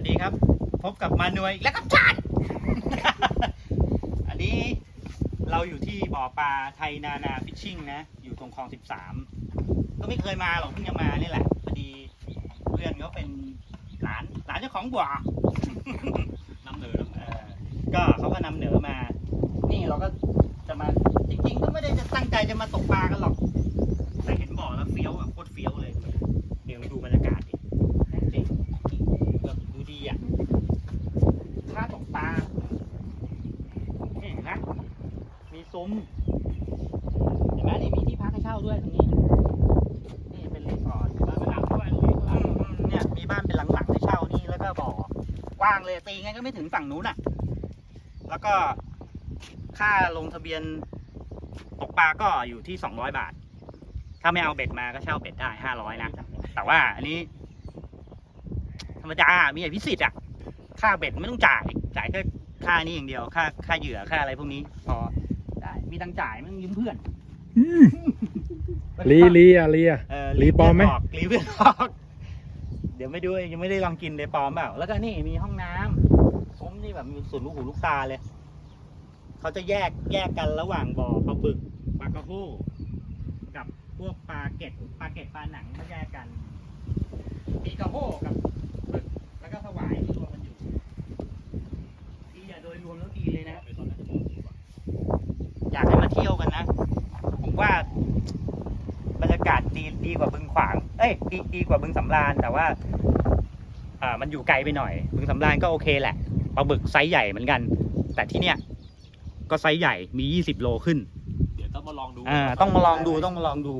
วัสดีครับ พบกับมานวยแล้วครับจาน อันนี้เราอยู่ที่บ่อปลาไทยนานาฟิชชิ่งนะ อยู่ตรงคลองสิบสามก็ไม่เคยมาหรอกเพิ่งจะมานี่แหละพอดีเพื่อนเขาเป็นหลานหลานเจ้าของบ่อนำเหนือเออก็เขาก็นำเหนือมา นี่เราก็จะมาจริงๆก็ไม่ได้จะตั้งใจจะมาตกปลากันหรอก อะท่าตกปลานี่เห็นไหมมีซุ้มเห็นไหมนี่มีที่พักให้เช่าด้วยตรงนี้ นี่เป็นรีสอร์ทบ้านไม่หลับด้วยตรงนี้อืมอืมเนี่ยมีบ้านเป็นหลังๆให้เช่านี่แล้วก็บ่อกว้างเลยตีไงก็ไม่ถึงฝั่งนู้นอะ แล้วก็ค่าลงทะเบียนตกปลาก็อยู่ที่สองร้อยบาท ถ้าไม่เอาเบ็ดมาก็เช่าเบ็ดได้ห้าร้อยนะ แต่ว่าอันนี้ธ รรมดามีอภิสิทธิ์อะค่าเบ็ดไม่ต้องจ่าย จ่ายแค่ค่านี้อย่างเดียว ค่าค่าเหยื่อค่าอะไรพวกนี้พอได้มีตังค์จ่ายไม่ต้องยืมเพื่อนลีลีอะลีอะเออรีปลอมไหมเรีเพื่อนออกเดี๋ยวไม่ด้วยยังไม่ได้ลองกินเลยปลอมเปล่าแล้วก็นี่มีห้องน้ำซุ้มนี่แบบมีส่วนลูกหูลูกตาเลยเขาจะแยกแยกกันระหว่างบ่อปลาบึกปลากระโฮกับพวกปลาเก็ดปลาเก็ดปลาหนังเขาแยกกัน มีกระโฮกับบึกแล้วก็สวายที่รวมกันอยู่ดีอะโดยรวมแล้วดีเลยนะ อยากให้มาเที่ยวกันนะ ผมว่า บรรยากาศ ดีดีกว่าบึงขวาง เอ้ยดีดีกว่าบึงสำราญแต่ว่าอ่ามันอยู่ไกลไปหน่อย บึงสำราญก็โอเคแหละปลาบึกไซส์ใหญ่เหมือนกัน แต่ที่เนี้ยก็ไซส์ใหญ่มียี่สิบโลขึ้น เดี๋ยวต้องมาลองดูอ่าต้องมาลองดูต้องมาลองดู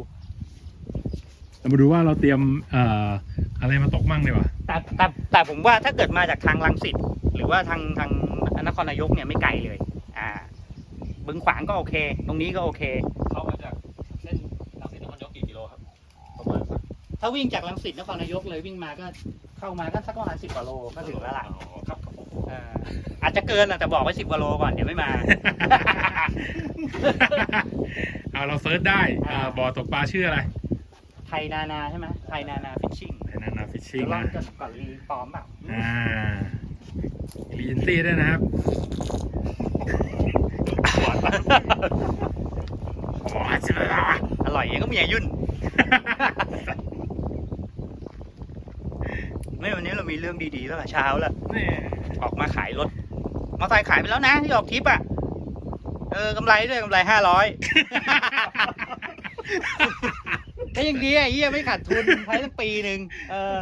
เรามาดูว่าเราเตรียมเอ่ออะไรมาตกมั่งดีกว่าแต่แต่แต่ผมว่าถ้าเกิดมาจากทางลังสิตหรือว่าทางทางนครนายกเนี่ยไม่ไกลเลย อ่า บึงขวางก็โอเค ตรงนี้ก็โอเค ถ้าวิ่งจากลังสิตนครนายกเลยวิ่งมาก็เข้ามาก็สักประมาณสิบกว่าโลก็ถึงแล้วล่ะอ๋อครับครับผมเอ่ออาจจะเกินอะแต่บอกไว้สิบกว่าโลก่อนเดี๋ยวไม่มา เอาเราเซิร์ชได้อ่าอ่าบ่อตกปลาชื่ออะไรไทยนานาใช่ไหมไทยนานาฟิชชิ่งไทยนานาฟิชชิ่เดี๋งยวลองนะกันก่อนรีปลอมเปล่าอ่ารีเอนซี่ด้วยนะครับโอ้ยจิบละอร่อยยังก็มีอายุ่น ไม่วันนี้เรามีเรื่องดีๆตั้งแต่เช้าแล้วนี่ออกมาขายรถมอเตอร์ไซค์ขายไปแล้วนะที่ออกทริปอะ เออกำไรด้วยกำไรห้าร้อยก็ยังดีไอ้เหี้ยไม่ขาดทุนภายในปีหนึ่งเออ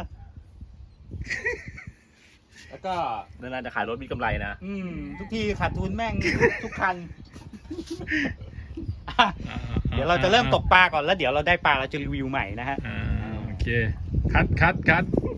แล้วก็นานๆจะขายรถมีกำไรนะ อืม ทุกทีขาดทุนแม่งทุกคันอะเดี๋ยวเราจะเริ่มตกปลาก่อนแล้วเดี๋ยวเราได้ปลาเราจะรีวิวใหม่นะฮะ อ่าโอเค คัดคัดคัด